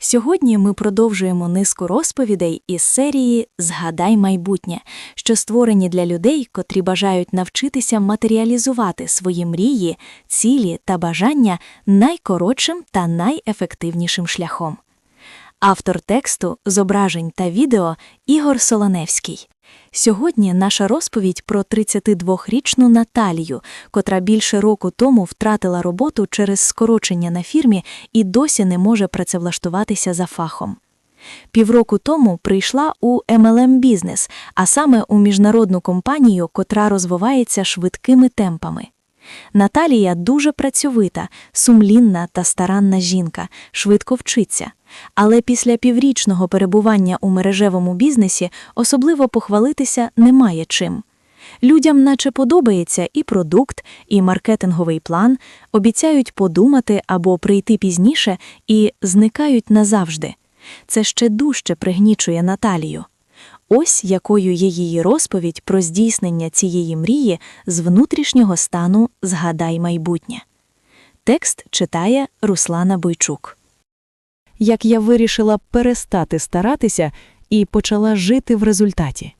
Сьогодні ми продовжуємо низку розповідей із серії Згадай майбутнє, що створені для людей, котрі бажають навчитися матеріалізувати свої мрії, цілі та бажання найкоротшим та найефективнішим шляхом. Автор тексту, зображень та відео Ігор Солоневський. Сьогодні наша розповідь про 32-річну Наталію, котра більше року тому втратила роботу через скорочення на фірмі і досі не може працевлаштуватися за фахом. Півроку тому прийшла у MLM бізнес, а саме у міжнародну компанію, котра розвивається швидкими темпами. Наталія дуже працьовита, сумлінна та старанна жінка, швидко вчиться. Але після піврічного перебування у мережевому бізнесі особливо похвалитися немає чим. Людям наче подобається і продукт, і маркетинговий план, обіцяють подумати або прийти пізніше і зникають назавжди. Це ще дужче пригнічує Наталію. Ось якою є її розповідь про здійснення цієї мрії з внутрішнього стану Згадай майбутнє. Текст читає Руслана Бойчук. як я вирішила перестати старатися і почала жити в результаті.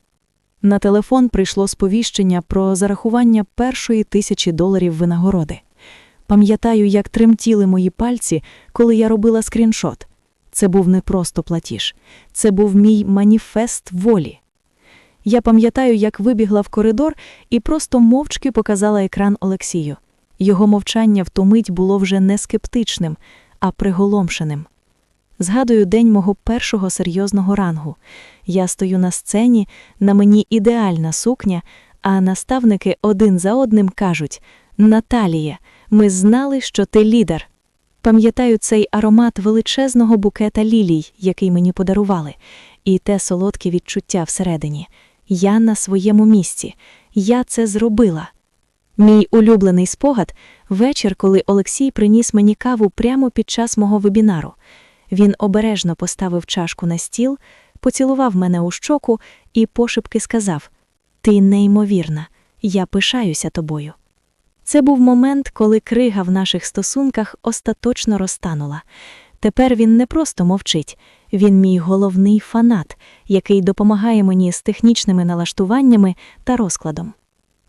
На телефон прийшло сповіщення про зарахування першої тисячі доларів винагороди. Пам'ятаю, як тремтіли мої пальці, коли я робила скріншот. Це був не просто платіж, це був мій маніфест волі. Я пам'ятаю, як вибігла в коридор і просто мовчки показала екран Олексію. Його мовчання в ту мить було вже не скептичним, а приголомшеним. Згадую день мого першого серйозного рангу. Я стою на сцені, на мені ідеальна сукня, а наставники один за одним кажуть: Наталія, ми знали, що ти лідер. Пам'ятаю цей аромат величезного букета лілій, який мені подарували, і те солодке відчуття всередині. Я на своєму місці, я це зробила. Мій улюблений спогад вечір, коли Олексій приніс мені каву прямо під час мого вебінару. Він обережно поставив чашку на стіл, поцілував мене у щоку і пошепки сказав: Ти неймовірна, я пишаюся тобою. Це був момент, коли крига в наших стосунках остаточно розтанула. Тепер він не просто мовчить, він мій головний фанат, який допомагає мені з технічними налаштуваннями та розкладом.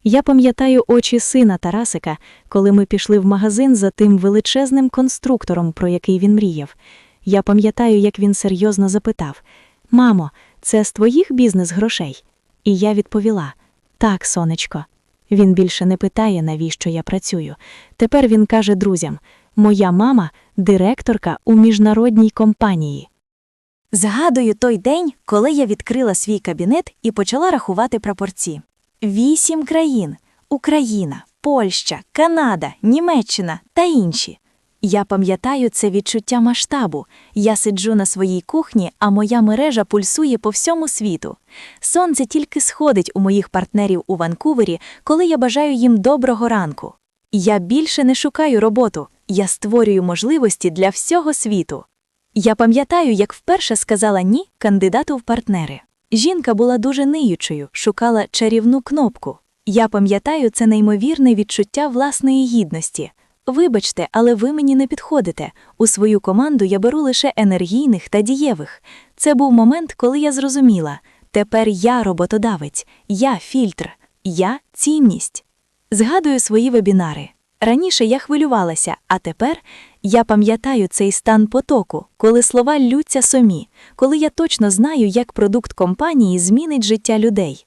Я пам'ятаю очі сина Тарасика, коли ми пішли в магазин за тим величезним конструктором, про який він мріяв. Я пам'ятаю, як він серйозно запитав: Мамо, це з твоїх бізнес-грошей? І я відповіла: Так, сонечко. Він більше не питає, навіщо я працюю. Тепер він каже друзям: Моя мама директорка у міжнародній компанії. Згадую той день, коли я відкрила свій кабінет і почала рахувати прапорці. Вісім країн: Україна, Польща, Канада, Німеччина та інші. Я пам'ятаю це відчуття масштабу. Я сиджу на своїй кухні, а моя мережа пульсує по всьому світу. Сонце тільки сходить у моїх партнерів у Ванкувері, коли я бажаю їм доброго ранку. Я більше не шукаю роботу, я створюю можливості для всього світу. Я пам'ятаю, як вперше сказала ні кандидату в партнери. Жінка була дуже ниючою, шукала чарівну кнопку. Я пам'ятаю це неймовірне відчуття власної гідності. Вибачте, але ви мені не підходите. У свою команду я беру лише енергійних та дієвих. Це був момент, коли я зрозуміла тепер я роботодавець, я фільтр, я цінність. Згадую свої вебінари. Раніше я хвилювалася, а тепер я пам'ятаю цей стан потоку, коли слова ллються самі, коли я точно знаю, як продукт компанії змінить життя людей.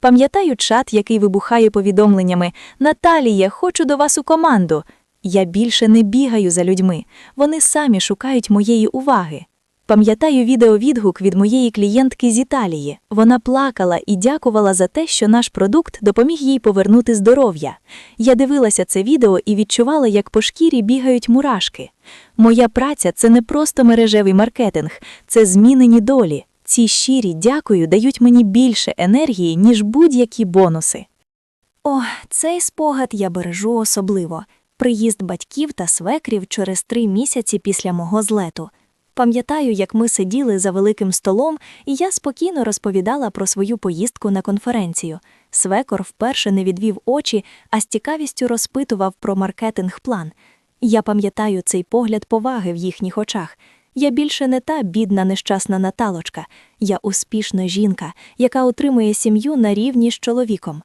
Пам'ятаю чат, який вибухає повідомленнями Наталія, хочу до вас у команду. Я більше не бігаю за людьми, вони самі шукають моєї уваги. Пам'ятаю відеовідгук від моєї клієнтки з Італії. Вона плакала і дякувала за те, що наш продукт допоміг їй повернути здоров'я. Я дивилася це відео і відчувала, як по шкірі бігають мурашки. Моя праця це не просто мережевий маркетинг, це змінені долі. Ці щирі дякую дають мені більше енергії, ніж будь-які бонуси. О, цей спогад я бережу особливо приїзд батьків та свекрів через три місяці після мого злету. Пам'ятаю, як ми сиділи за великим столом, і я спокійно розповідала про свою поїздку на конференцію. Свекор вперше не відвів очі, а з цікавістю розпитував про маркетинг-план. Я пам'ятаю цей погляд поваги в їхніх очах. Я більше не та бідна нещасна Наталочка, я успішна жінка, яка утримує сім'ю на рівні з чоловіком.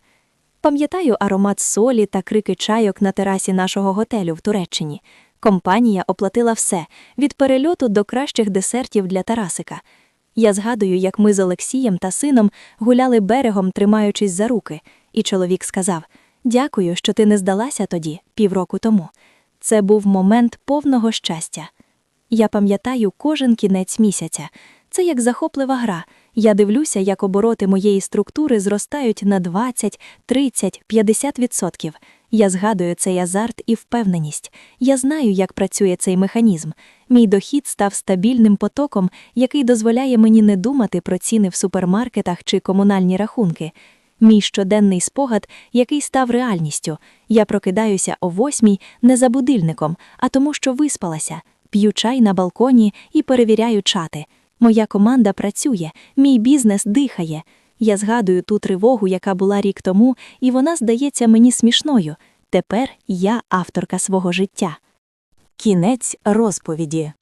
Пам'ятаю аромат солі та крики чайок на терасі нашого готелю в Туреччині. Компанія оплатила все від перельоту до кращих десертів для Тарасика. Я згадую, як ми з Олексієм та сином гуляли берегом, тримаючись за руки, і чоловік сказав: Дякую, що ти не здалася тоді, півроку тому. Це був момент повного щастя. Я пам'ятаю кожен кінець місяця. Це як захоплива гра. Я дивлюся, як обороти моєї структури зростають на 20, 30, 50 відсотків. Я згадую цей азарт і впевненість. Я знаю, як працює цей механізм. Мій дохід став стабільним потоком, який дозволяє мені не думати про ціни в супермаркетах чи комунальні рахунки. Мій щоденний спогад, який став реальністю. Я прокидаюся о восьмій не за будильником, а тому, що виспалася, п'ю чай на балконі і перевіряю чати. Моя команда працює, мій бізнес дихає. Я згадую ту тривогу, яка була рік тому, і вона здається мені смішною. Тепер я авторка свого життя. Кінець розповіді.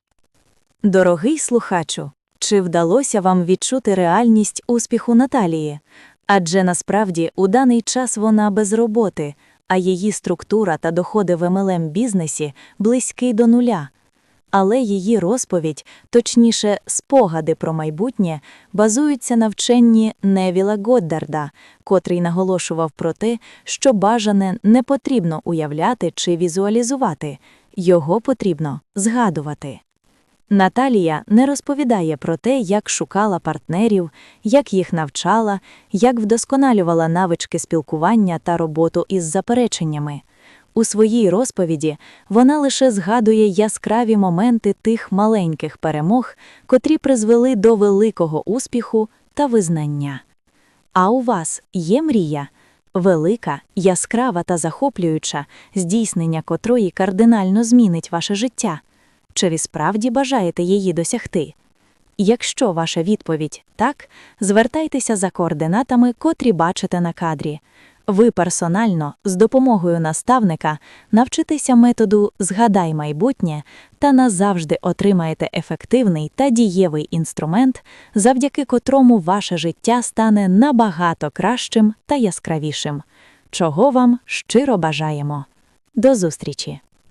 Дорогий слухачу, чи вдалося вам відчути реальність успіху Наталії? Адже насправді у даний час вона без роботи, а її структура та доходи в MLM бізнесі близькі до нуля. Але її розповідь, точніше, спогади про майбутнє, базуються на вченні Невіла Годдарда, котрий наголошував про те, що бажане не потрібно уявляти чи візуалізувати, його потрібно згадувати. Наталія не розповідає про те, як шукала партнерів, як їх навчала, як вдосконалювала навички спілкування та роботу із запереченнями. У своїй розповіді вона лише згадує яскраві моменти тих маленьких перемог, котрі призвели до великого успіху та визнання. А у вас є мрія? Велика, яскрава та захоплююча, здійснення котрої кардинально змінить ваше життя. Чи ви справді бажаєте її досягти? Якщо ваша відповідь так, звертайтеся за координатами, котрі бачите на кадрі. Ви персонально з допомогою наставника навчитеся методу Згадай майбутнє та назавжди отримаєте ефективний та дієвий інструмент, завдяки котрому ваше життя стане набагато кращим та яскравішим. Чого вам щиро бажаємо. До зустрічі!